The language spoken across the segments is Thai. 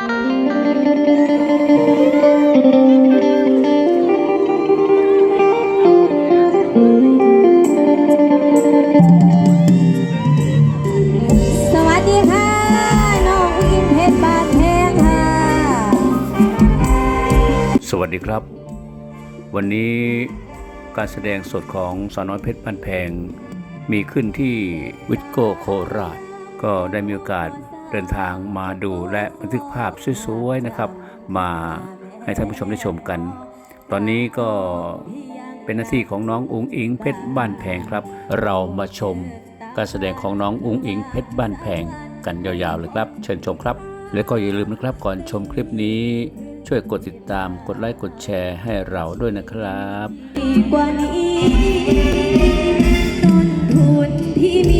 สวัสดีค่ะ น้องอินเพชรบาทแท้ค่ะ สวัสดีครับ วันนี้การแสดงสดของสาวน้อยเพชรบันแพง มีขึ้นที่วิทโกโคราช ก็ได้มีโอกาส เดินทางมาดูและบันทึกภาพสวยๆนะครับ มาให้ท่านผู้ชมได้ชมกัน ตอนนี้ก็เป็นหน้าที่ของน้องอุ้งอิงเพชรบ้านแพงครับ เรามาชมการแสดงของน้องอุ้งอิงเพชรบ้านแพงกันยาวๆเลยครับ เชิญชมครับ และก็อย่าลืมนะครับก่อนชมคลิปนี้ ช่วยกดติดตามกดไลค์กดแชร์ให้เราด้วยนะครับดีกว่านี้ต้นทุนที่มี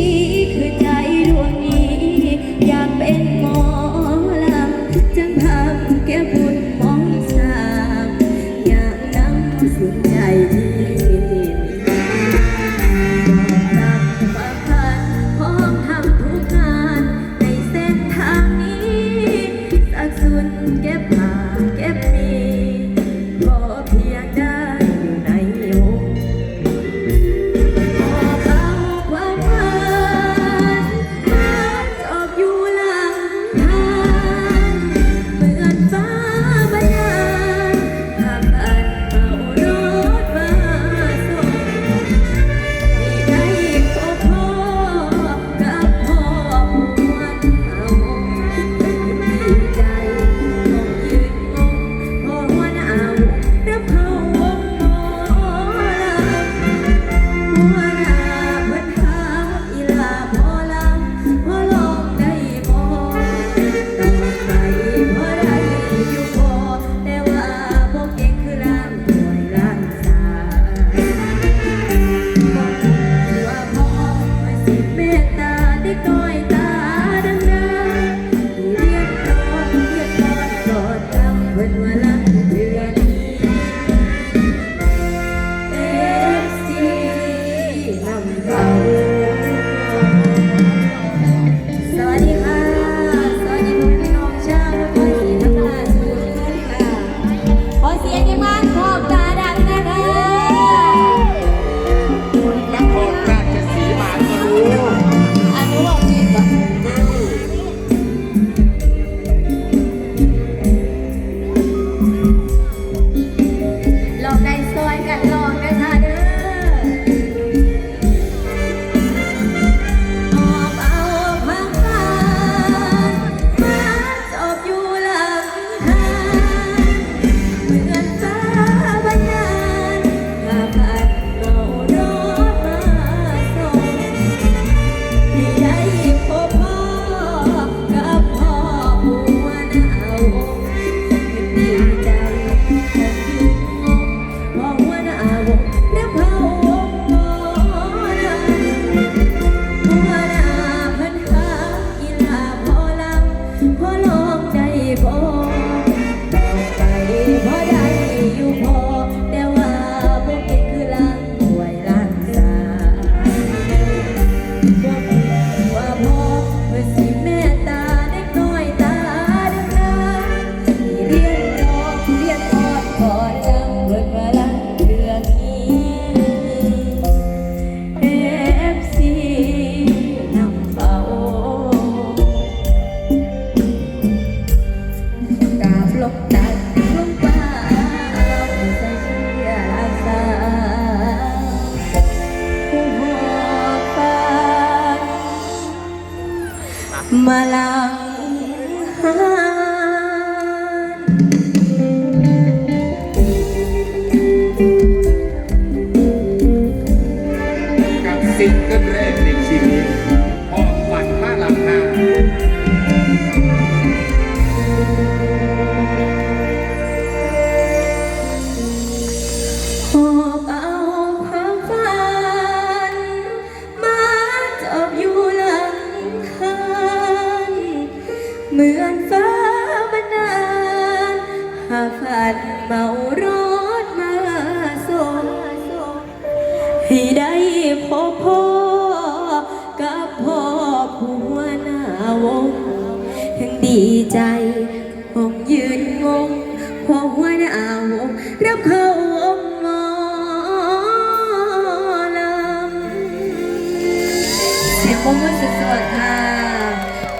இருக்கின்றேன்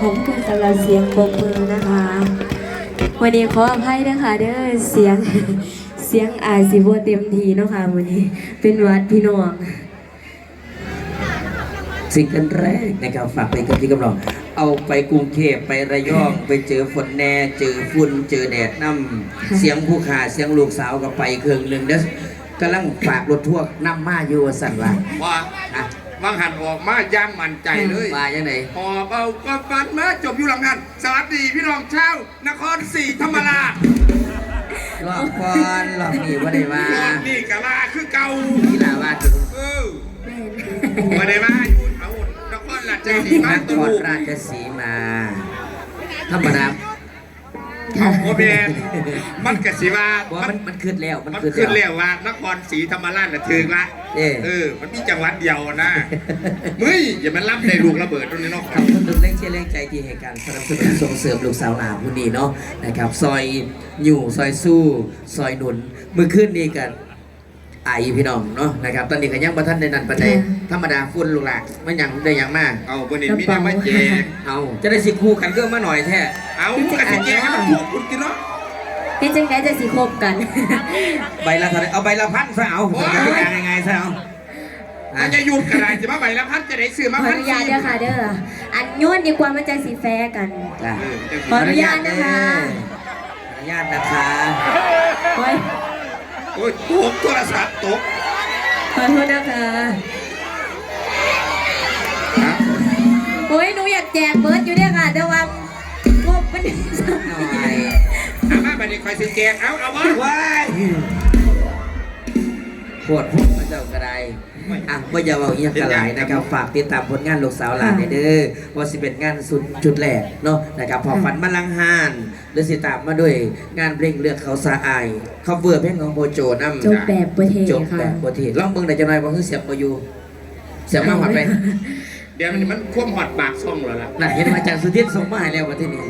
ผมคุณสำหรับเสียงปรบมือนะคะ วันนี้ขออภัยนะคะเด้อเสียงเสียงอายสิบ่เต็มทีเนาะค่ะวันนี้เป็นหวัดพี่น้องซิงเกิลแรกนะครับฝากเพลงกับพี่กำลองเอาไปกรุงเทพไประยองไปเจอฝนแน่เจอฝุ่นเจอแดดน้ำเสียงผู้ขาเสียงลูกสาวก็ไปเครื่องหนึ่งเด้อกำลังฝากรถทั่วร์น้ำมาอยู่ว่าสั่นว่าว่าอะ บางหันออกมาย่างมั่นใจเลยมาจังไหนหอบเอาก็ฟันมาจบอยู่หลังงานสวัสดีพี่น้องชาวนครศรีธรรมราชรอบก่อนรอบนี้ว่าได้มาก่อนนี่กะลาคือเก่าพี่ลาว่าถึงเออมาได้มาอยู่เอานครราชสีมานคตัวรลูกราชสีมา ธรรมดา โอเบนมันกะสิว่าเพราะว่ามัมันนมันขึ้นแล้ว มันมันขึ้นขึ้นแล้วเรียกว่านครศรีธรรมราชน่ะถึงละเอ๊ะเออ มันมีจังหวัดเดียวนะมึยอย่ามันรับในลูกระเบิดตรงนี้เนาะ ขอบคุณทุกแรงเชียร์แรงใจที่ให้การสนับสนุนส่งเสริมลูกสาวหลานผู้นี้เนาะนะครับ ซอยอยู่ซอยสู้ ซอยหนุน มือขึ้นนี่กัน ไอพี่น้องเนาะนะครับตอนนี้ก็ยังบ่ทันได้นั่นปานใดธรรมดาฝุ่นลูกหลานมันยังได้ยังมากเอาบนนี้มีแต่มาแจกเอาจะได้สิคู่กันก็มาหน่อยแท้เอากระสิแจกให้มันถูกคุณกินเนาะเป็นจังไงจะสิคบกัน ใบละเท่าไหรเอาใบละพันซะเอาโอ้ยจะเป็นยังไงซะเอามันจะหยุดกระไรจะมาใบละพันจะได้ซื้อขมาอพัอนนุญาตเด้อค่ะเด้อ อันย้วนดีกว่ามันจะสีแฟร์กัน จ้ะเออจังขออนุญาตนะคะ ขออนุญาตนะคะ โอ้ย โอ้ยตกโทรศัพท์ตกขอโทษนะคะฮะโอ้ยหนูอยากแจกเบิร์ดอยู่เนี่ยค่ะแต่ว่างบมันหน่อยเอามาบัดนี้คอยสิแจกเอาเอาวะว้ายปวดพวกมาเจ้ากระไดอะว่าอย่าเอาเอียงกระไรนะครับ ฝากติดตามผลงานลูกสาวหลานเด้อว่าสิเป็นงานสุดจุดแรกเนาะนะครับพอฝันมาลังหาน หรือสิตามมาด้วยงานเพลงเลือกเขาสาอายเขาเบื่อเพลงของโบโจน้ำจบแบบประเทศจบค่ะแบบโบทีลองเบิ่งได้จังหน่อยว่าคือเสียงบ่อยู่เสียงมาหอดไปเดี๋ยวมันมันควบหอดปากซ่องแล้วล่ะน่ะเห็นมาจากสุเทพส่งมาให้แล้ววันที่นี้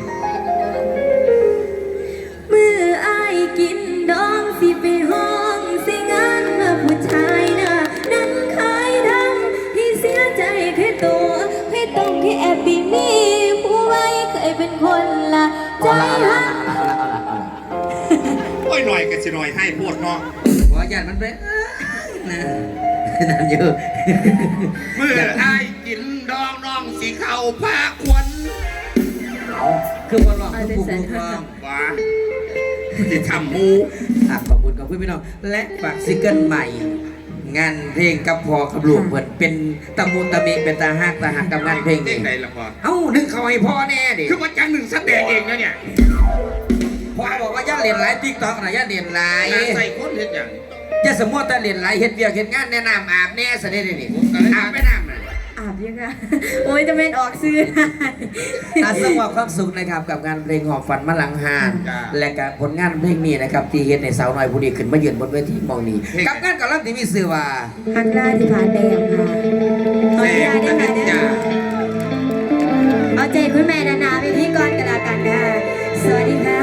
มืออายกินดองสิไปห้องสิงานเมื่อผู้ชายหน้านั้นขายดำที่เสียใจแค่ตัวแค่ต้องที่แอบปีมีผู้ไว้ เคยเป็นคนละใจเอาละเอาหัละกเอาละเอาละเอาละโอ้ยหน่อยก็สิหน่อยให้พูดเนาะขออนุญาตมันไปนะนั่นอยู่เมื่อไอ้ายกินดองน้องสีเข่าพาควันคือวันรองคือผู้ปกครองว้าที่ทำหมู อะขอบคุณขอบคุณพี่น้อง และฝากซิงเกิลใหม่ งานเพลงกับพอกับลูกเหมือนเป็นตะมูตะเมเป็นตาหักตาหักกับงานเพลงเด็นี้กไหนละพอเอ้านึกเขาให้พ่อแน่ดิคือว่าจังหนึ่งสแตกเองนะเนี่ยพ่อบอกว่าอย่าเล่นหลายติ๊กต็อกนะอย่าเล่นหลายน่าใส่คนเห็นอย่างอย่าสมมติแต่เล่นหลายเฮ็ดเวียกเฮ็ดงานแนะนำอาบแน่ซะเด้ดินี่อาบไม่น้ำน่ะ อาบยังไงโอ้ยจะเป็นออกซื้อได้อาสมความสุขนะครับกับงานเพลงหอบฝันมาหลังหานจ้าและกับผลงานเพลงนี้นะครับที่เฮ็ดในสาวน้อยผู้นี้ขึ้นมายืนบนเวทีหมองนี้เพลงกับงานก่อนรับที่มีชื่อว่าหักหน้าที่ผาแดงค่ะขออนุญาตด้วยค่ะเด้อเอาใจคุณแม่นานาไปที่ก่อนกันละกันค่ะ สวัสดีค่ะ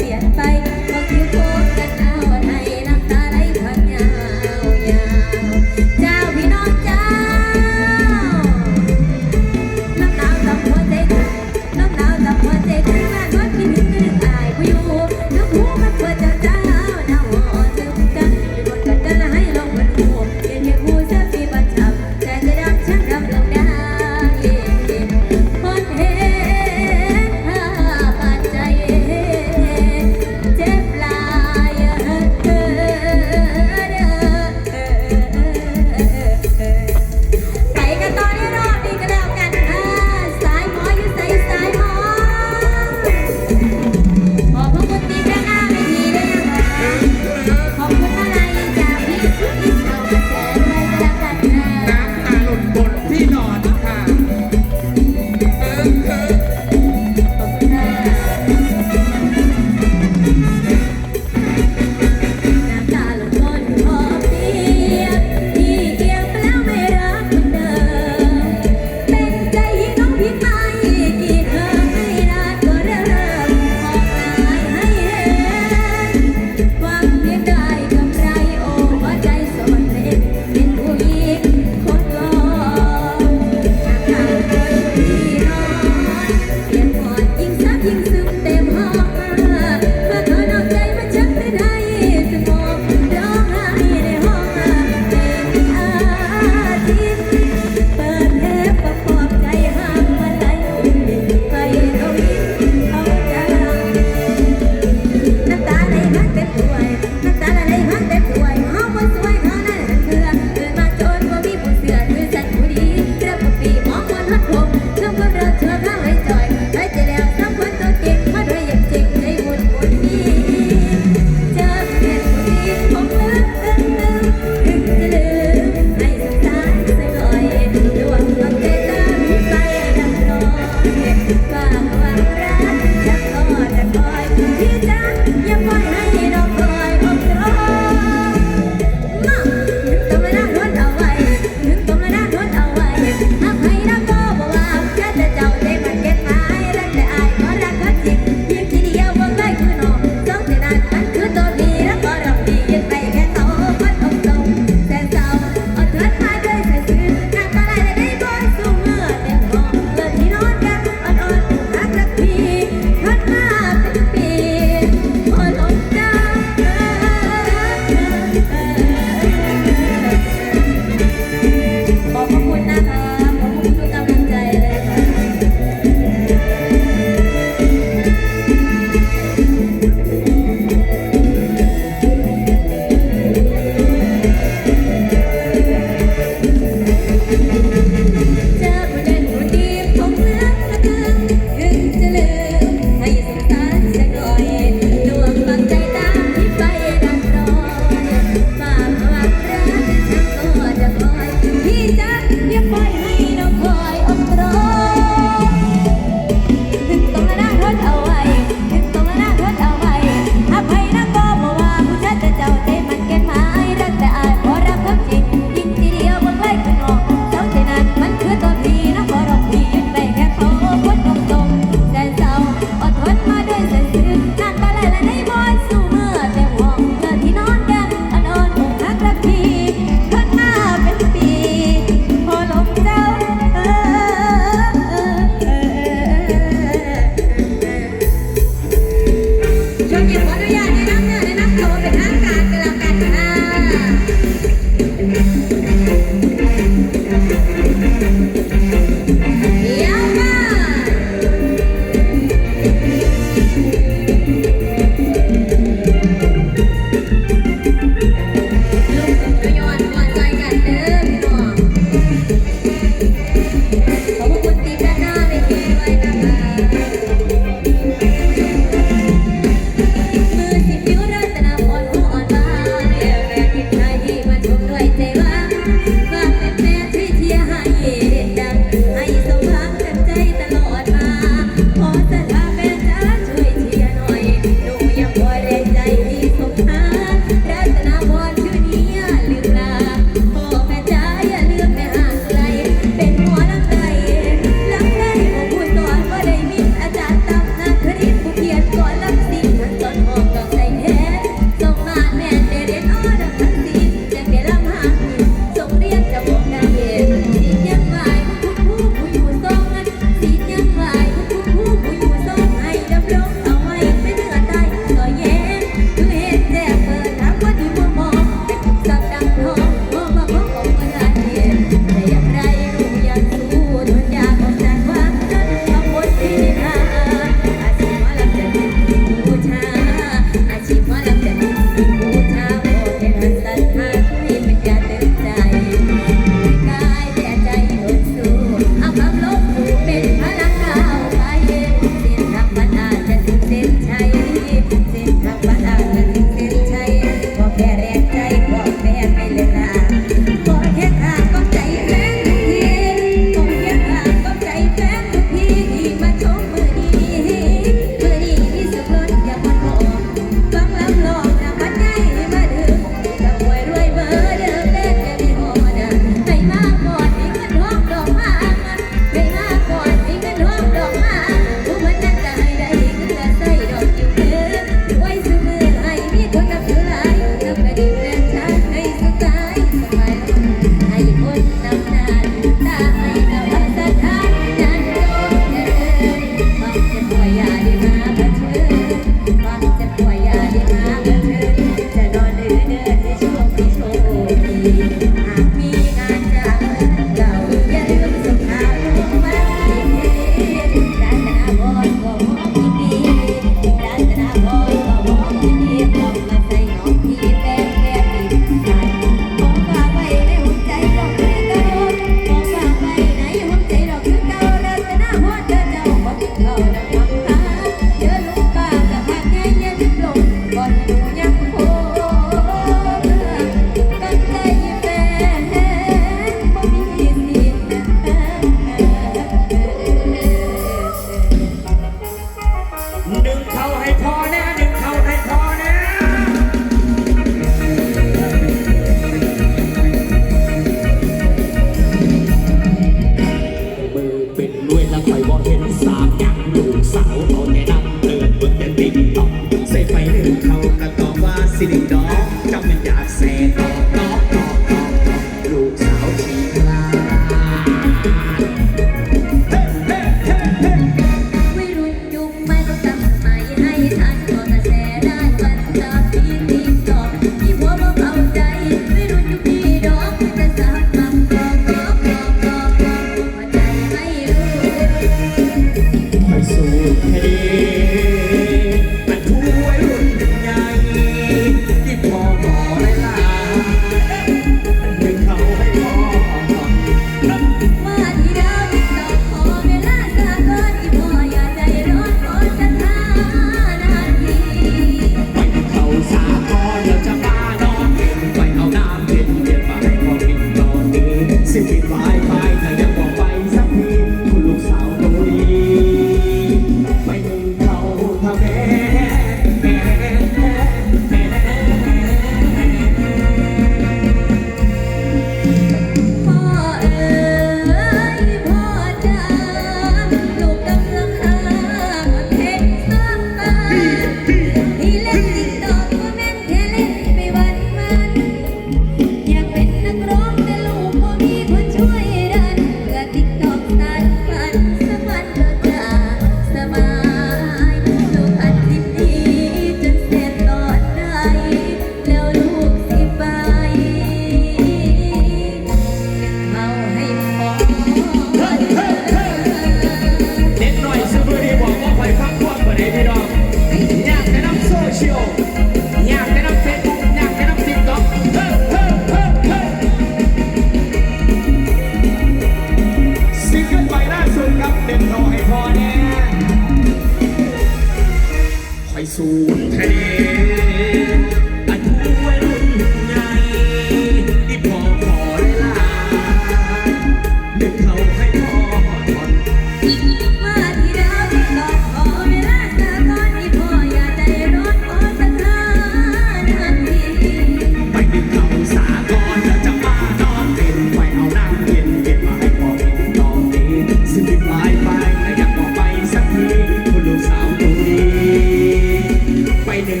เป็น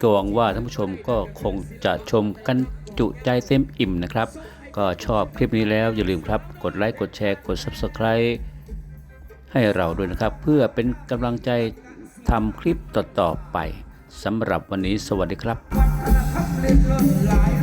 ก็หวังว่าท่านผู้ชมก็คงจะชมกันจุใจเต็มอิ่มนะครับ ก็ชอบคลิปนี้แล้วอย่าลืมครับ กดไลค์กดแชร์กด Subscribe ให้เราด้วยนะครับ เพื่อเป็นกำลังใจทำคลิปต่อๆไปสำหรับวันนี้สวัสดีครับ